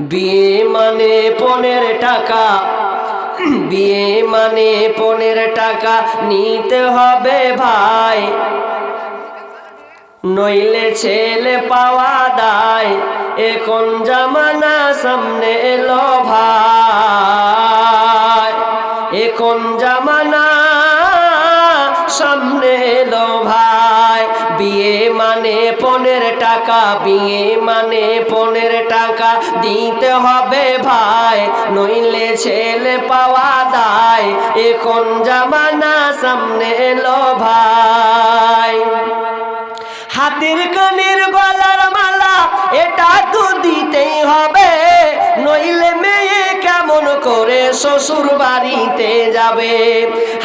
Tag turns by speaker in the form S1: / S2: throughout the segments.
S1: বিয়ে মানে পনেরো টাকা। বিয়ে মানে পনেরো টাকা নিতে হবে ভাই। নইলে ছেলে পাওয়া দায়, এখন জামানা সামনে এলো ভাই। এখন জামানা সামনে এলো ভাই। বিয়ে মানে পনেরো টাকা, বিয়ে মানে পনেরো টাকা। দিতে হবে ভাই, নইলে ছেলে পাওয়া দায়। এখন জামানা সামনে এলো ভাই। হাতের কানের গলার মালা, এটা তো দিতেই হবে। নইলে মেয়ে করে শ্বশুর বাড়িতে যাবে।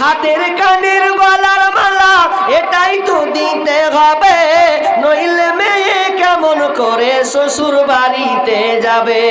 S1: হাতের কানের গলার মালা এটাই তো দিতে হবে নইলে মেয়ে কেমন করে শ্বশুর বাড়িতে যাবে?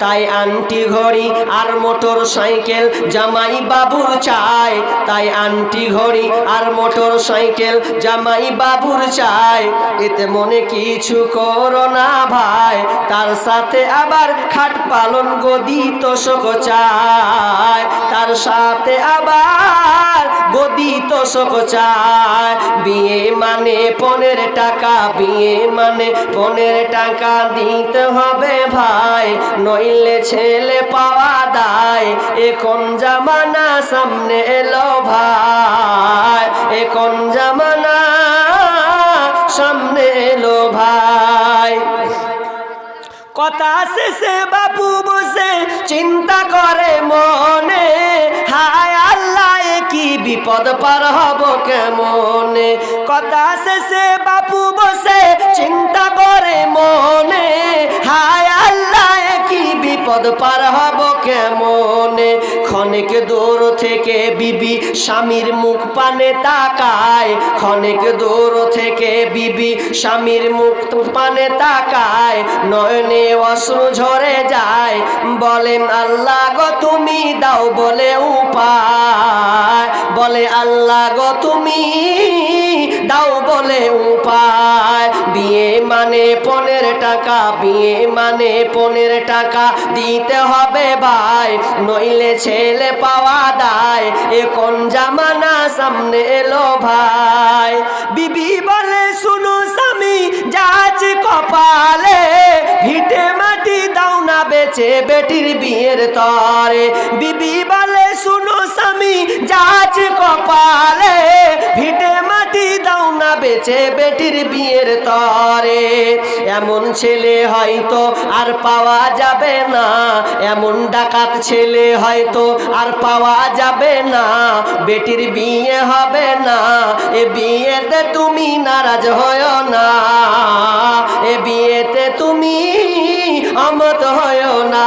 S1: তাই আন্টি ঘড়ি আর মোটর সাইকেল জামাই বাবুর চাই তাই আন্টি ঘড়ি আর মোটর সাইকেল জামাই বাবুর চাই এতে মনে কিছু করো না ভাই, তার সাথে আবার খাট পালন গদি তোষক চায়। তার সাথে আবার গদি তোষক চায়। বিয়ে মানে পনেরো টাকা, বিয়ে মানে পনেরো টাকা দিতে হবে ভাই। নইলে ছেলে পাওয়া দায়। এখন জামানা সামনে এলো ভাই। এখন জামানা সামনে এলো ভাই। কথা শেষে বাপু বসে, চিন্তা করে মনে। হায় বিপদ পার হব কেমনে? কথা শেষে বাপু বসে, চিন্তা করে মনে। হায় আল্লাহ কি বিপদ পার হব কেমনে? ক্ষণিক দূর থেকে বিবি স্বামীর মুখ পানে তাকায়। ক্ষণিক দূর থেকে বিবি স্বামীর মুখ পানে তাকায়। নয়নে অশ্রু ঝরে যায়। বলেন, আল্লাহ গো, তুমি দাও বলে উপায়। আল্লাহ গো তুমি দাও বলে উপায়। বিয়ে মানে পনেরো টাকা, বিয়ে মানে পনেরো টাকা। দিতে হবে ভাই, নইলে ছেলে পাওয়া দায়। এখন জামানা সামনে এলো ভাই। বিবি বলে, শুনো স্বামী যাচ কপালে। ভিটে মাটি দাও না বেচে, বেটির বিয়ের তরে। বিবি বলে, শুনো কপালে, ভিটে মাটি দাও না বেচে বেটির বিয়ের তরে। এমন ছেলে হয়তো আর পাওয়া যাবে না, এমন ডাকাত ছেলে হয়তো আর পাওয়া যাবে না। বেটির বিয়ে হবে না, এ বিয়েতে তুমি নারাজ হয় না। এ বিয়েতে তুমি আমত হয় না।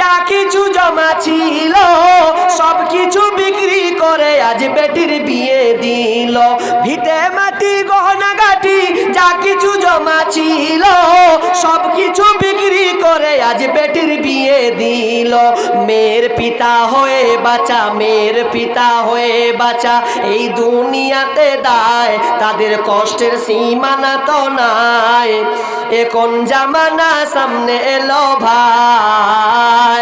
S1: যা কিছু জমা ছিল, সব কিছু বিক্রি করে আজ বেটির বিয়ে দিল। ভিটে মাটি, গহনা, গাটি, যা কিছু জমা ছিল আজ বেটির বিয়ে দিল। মেয়ের পিতা হয়ে বাঁচা, মেয়ের পিতা হয়ে বাঁচা। এই দুনিয়াতে দায়, তাদের কষ্টের সীমানা তো নাই। এখন জামানা সামনে এলো ভাই?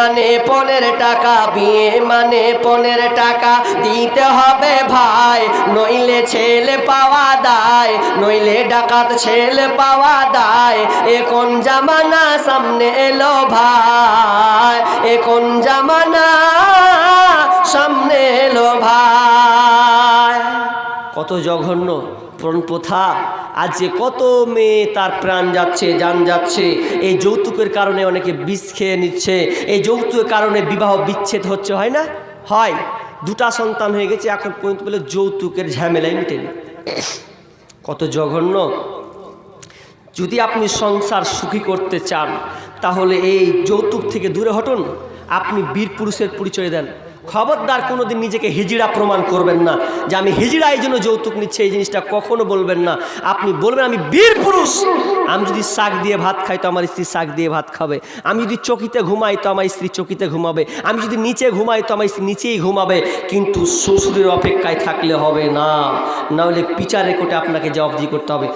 S1: মানে পনেরো টাকা, বিয়ে মানে পনেরো টাকা। দিতে হবে ভাই, নইলে ছেলে পাওয়া দায়, নইলে ডাকাত ছেলে পাওয়া দায়। এখন জামানা সামনে এলো ভাই এখন জামানা সামনে এলো ভাই। কত জঘন্য প্রণ প্রথা আজ যে কত মেয়ে তার প্রাণ যাচ্ছে যান যাচ্ছে। এই যৌতুকের কারণে অনেকে বিষ খেয়ে নিচ্ছে। এই যৌতুকের কারণে বিবাহ বিচ্ছেদ হচ্ছে, হয় না? হয়। দুটা সন্তান হয়ে গেছে, এখন পর্যন্ত বলে যৌতুকের ঝামেলাই মিটেনি। কত জঘন্য। যদি আপনি সংসার সুখী করতে চান, তাহলে এই যৌতুক থেকে দূরে হটুন। আপনি বীর পুরুষের পরিচয় দেন। খবরদার কোনোদিন নিজেকে হিজড়া প্রমাণ করবেন না যে আমি হিজড়া এই জন্য যৌতুক নিচ্ছে, এই জিনিসটা কখনো বলবেন না। আপনি বলবেন, আমি বীর পুরুষ। আমি যদি শাক দিয়ে ভাত খাই তো আমার স্ত্রী শাক দিয়ে ভাত খাবে। আমি যদি চকিতে ঘুমাই তো আমার স্ত্রী চকিতে ঘুমাবে। আমি যদি নিচে ঘুমাই তো আমার স্ত্রী নিচেই ঘুমাবে। কিন্তু শ্বশুরের অপেক্ষায় থাকলে হবে না। নাহলে বিচারে কোটে আপনাকে জবাবদি করতে হবে।